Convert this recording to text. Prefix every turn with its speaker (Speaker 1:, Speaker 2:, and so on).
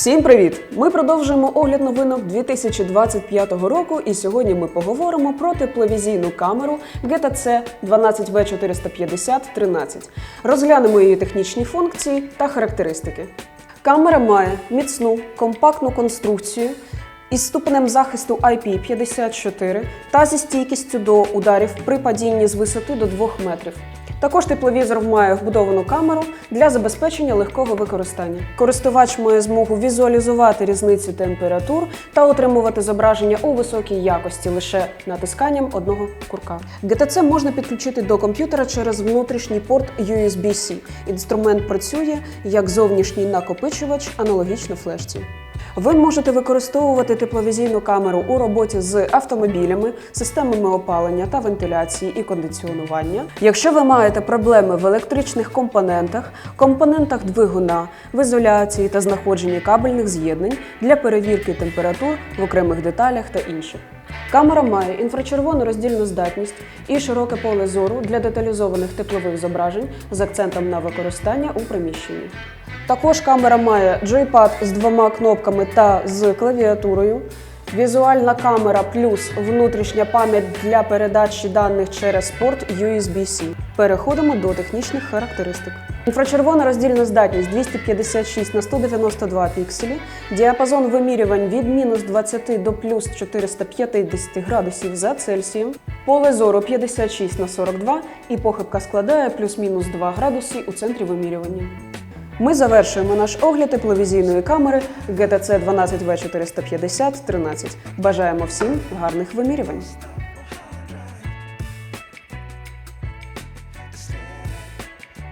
Speaker 1: Всім привіт! Ми продовжуємо огляд новинок 2025 року, і сьогодні ми поговоримо про тепловізійну камеру GTC 12V450-13. Розглянемо її технічні функції та характеристики. Камера має міцну компактну конструкцію із ступенем захисту IP54 та зі стійкістю до ударів при падінні з висоти до 2 метрів. Також тепловізор має вбудовану камеру для забезпечення легкого використання. Користувач має змогу візуалізувати різницю температур та отримувати зображення у високій якості лише натисканням одного курка. GTC можна підключити до комп'ютера через внутрішній порт USB-C. Інструмент працює як зовнішній накопичувач, аналогічно флешці. Ви можете використовувати тепловізійну камеру у роботі з автомобілями, системами опалення та вентиляції і кондиціонування. Якщо ви маєте проблеми в електричних компонентах, компонентах двигуна, в ізоляції та знаходженні кабельних з'єднань для перевірки температур в окремих деталях та інших. Камера має інфрачервону роздільну здатність і широке поле зору для деталізованих теплових зображень з акцентом на використання у приміщенні. Також камера має джойпад з двома кнопками та з клавіатурою. Візуальна камера плюс внутрішня пам'ять для передачі даних через порт USB-C. Переходимо до технічних характеристик. Інфрачервона роздільна здатність 256 на 192 пікселі, діапазон вимірювань від мінус 20 до плюс 450 градусів за Цельсієм, поле зору 56 на 42 і похибка складає плюс-мінус 2 градуси у центрі вимірювання. Ми завершуємо наш огляд тепловізійної камери GTC 12V450-13. Бажаємо всім гарних вимірювань!